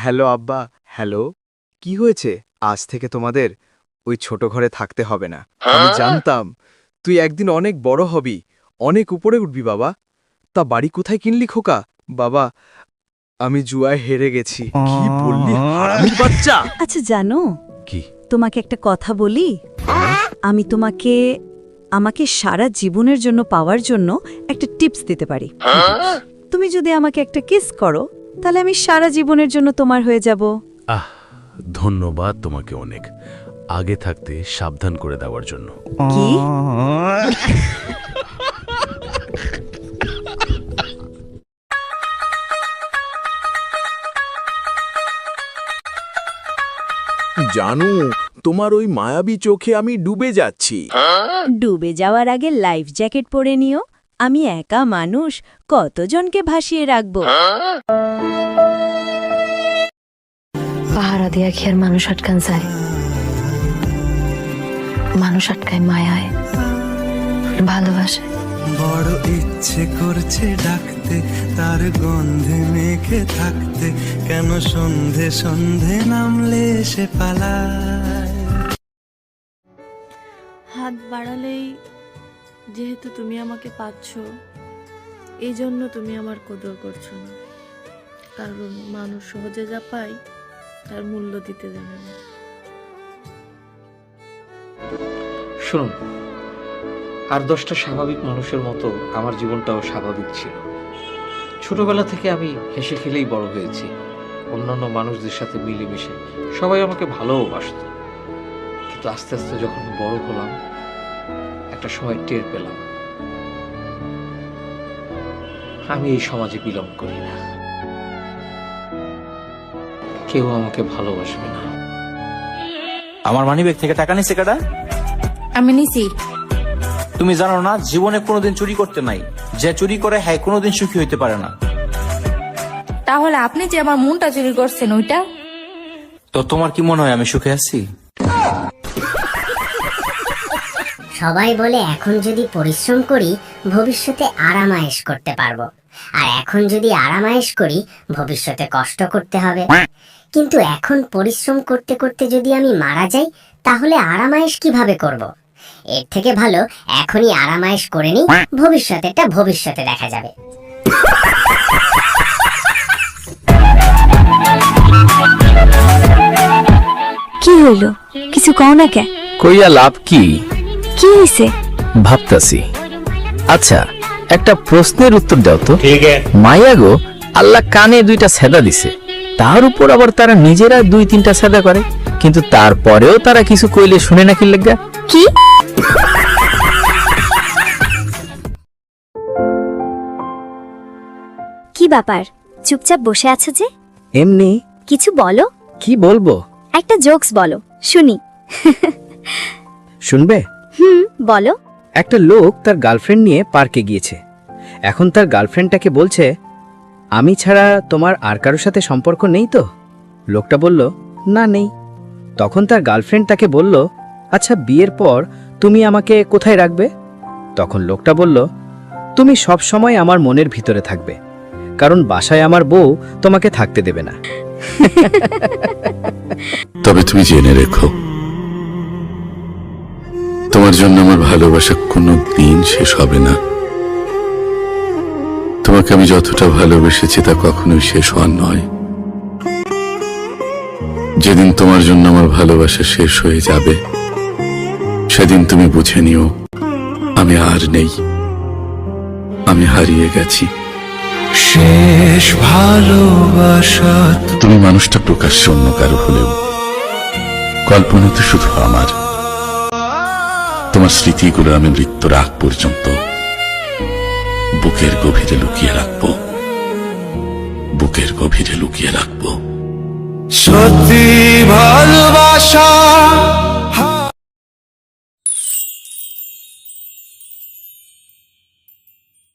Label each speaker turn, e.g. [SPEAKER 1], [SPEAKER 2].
[SPEAKER 1] Hello আব্বা। Hello কি হয়েছে? আজ থেকে তোমাদের ওই ছোট ঘরে থাকতে হবে না। আমি জানতাম তুই একদিন অনেক বড় হবি অনেক উপরে উঠবি বাবা। তা বাড়ি কোথায় কিনলি খোকা? বাবা আমি জুয়ায় হেরে গেছি। কি বললি হারামির বাচ্চা?
[SPEAKER 2] আচ্ছা জানো
[SPEAKER 1] কি?
[SPEAKER 2] তোমাকে একটা কথা বলি। আমি তোমাকে আমাকে সারা জীবনের জন্য পাওয়ার জন্য একটা টিপস দিতে পারি। তুমি যদি আমাকে একটা কিস করো তাহলে আমি সারা জীবনের জন্য তোমার হয়ে যাব।
[SPEAKER 3] আহ ধন্যবাদ তোমাকে অনেক। আগে থাকতে সাবধান করে দেওয়ার জন্য।
[SPEAKER 2] কি?
[SPEAKER 4] জানু তোমার ওই মায়াবী চোখে আমি ডুবে যাচ্ছি।
[SPEAKER 2] ডুবে যাওয়ার আগে লাইফ জ্যাকেট পরে নিও। আমি একা মানুষ কতজনকে ভাসিয়ে রাখব?
[SPEAKER 5] পাহারা দিয়া খেয়ার মানুষ আটকান যায়। মানুষ আটকায় মায়ায়। ভালোবাসে।
[SPEAKER 6] বড় ইচ্ছে করছে ডাকতে তার গন্ধে মেখে থাকতে কেন সন্ধে সন্ধে নামলে সে পালায়?
[SPEAKER 7] হাত বাড়ালেই যেহেতু তুমি আমাকে পাচ্ছ এই জন্য তুমি আমার কদর করছ না। কারণ মানুষ সহজে যা পায়, তার মূল্য দিতে জানে না।
[SPEAKER 8] শুনুন, আর দশটা স্বাভাবিক মানুষের মতো আমার জীবনটাও স্বাভাবিক ছিল। ছোটবেলা থেকে আমি হেসে খেলেই বড় হয়েছি। অন্যান্য মানুষদের সাথে মিলেমিশে সবাই আমাকে ভালোবাসত কিন্তু আস্তে আস্তে যখন বড় হলাম একটা সময় টের পেলাম। আমি এই সমাজে বিলং করি না। কেউ আমাকে ভালোবাসবে না।
[SPEAKER 9] আমার মানিব্যাগ থেকে টাকা নিছে কেডা
[SPEAKER 7] আমি নিছি।
[SPEAKER 9] তুমি জানো না জীবনে কোনোদিন চুরি করতে নাই। যে চুরি করে হ্যাঁ কোনোদিন সুখী হইতে পারে না।
[SPEAKER 7] তাহলে আপনি যে আমার মনটা চুরি করছেন ওইটা?
[SPEAKER 9] তো তোমার কি মনে হয় আমি সুখে আছি?
[SPEAKER 10] সবাই বলে এখন যদি পরিশ্রম করি ভবিষ্যতে আরামায়েশ করতে পারব। আর এখন যদি আরামায়েশ করি ভবিষ্যতে কষ্ট করতে হবে। কিন্তু এখন পরিশ্রম করতে করতে যদি আমি মারা যাই তাহলে আরামায়েশ কীভাবে করব। এর থেকে ভালো এখনই আরামায়েশ করে নিই ভবিষ্যতে ভবিষ্যতেটা ভবিষ্যতে দেখা যাবে।
[SPEAKER 2] কি হইল? কিছু কও না কে?
[SPEAKER 3] কইয়া লাভ কি?
[SPEAKER 2] কি হইছে?
[SPEAKER 3] ভাবতাছি। আচ্ছা একটা প্রশ্নের উত্তর দাও তো। মাইয়া গো আল্লাহ কানে দুইটা সেদা দিছে। তার উপর আবার তারা নিজেরা দুই তিনটা সেদা করে। কিন্তু তারপরেও তারা কিছু কইলে শুনে নাকি লাগা?
[SPEAKER 2] কি?
[SPEAKER 10] কি ব্যাপার? চুপচাপ বসে আছো যে?
[SPEAKER 1] এমনি।
[SPEAKER 10] কিছু বলো।
[SPEAKER 1] কি বলব?
[SPEAKER 10] একটা জোকস বলো শুনি।
[SPEAKER 1] শুনবে?
[SPEAKER 10] হুম বলো।
[SPEAKER 1] একটা লোক তার গার্লফ্রেন্ড নিয়ে পার্কে গিয়েছে। এখন তার গার্লফ্রেন্ডটাকে বলছে আমি ছাড়া তোমার আর কারোর সাথে সম্পর্ক নেই তো? লোকটা বলল না নেই। তখন তার গার্লফ্রেন্ড তাকে বলল আচ্ছা বিয়ের পর তুমি আমাকে কোথায় রাখবে? তখন লোকটা বলল তুমি সব সময় আমার মনের ভিতরে থাকবে কারণ বাসায় আমার বউ তোমাকে থাকতে দেবে না।
[SPEAKER 3] তবে তুমি জেনে রেখো তোমার জন্য আমার ভালোবাসা কোনো দিন শেষ হবে না। তোমাকে আমি যতটা ভালোবেসেছি তা কখনোই শেষ হওয়ার নয়। যেদিন তোমার জন্য আমার ভালোবাসা শেষ হয়ে যাবে সেদিন তুমি বুঝে নিও আমি আর নেই। আমি হারিয়ে গেছি।
[SPEAKER 6] শেষ ভালোবাসা।
[SPEAKER 3] তুমি মানুষটা প্রকাশ্য অন্য কারও হলেও কল্পনা তো শুধু আমার। তোমার স্মৃতিগুলো আমি মৃত্যুর আগ পর্যন্ত বুকের গভীরে লুকিয়ে রাখব। বুকের গভীরে লুকিয়ে রাখব।
[SPEAKER 6] সত্যি ভালোবাসা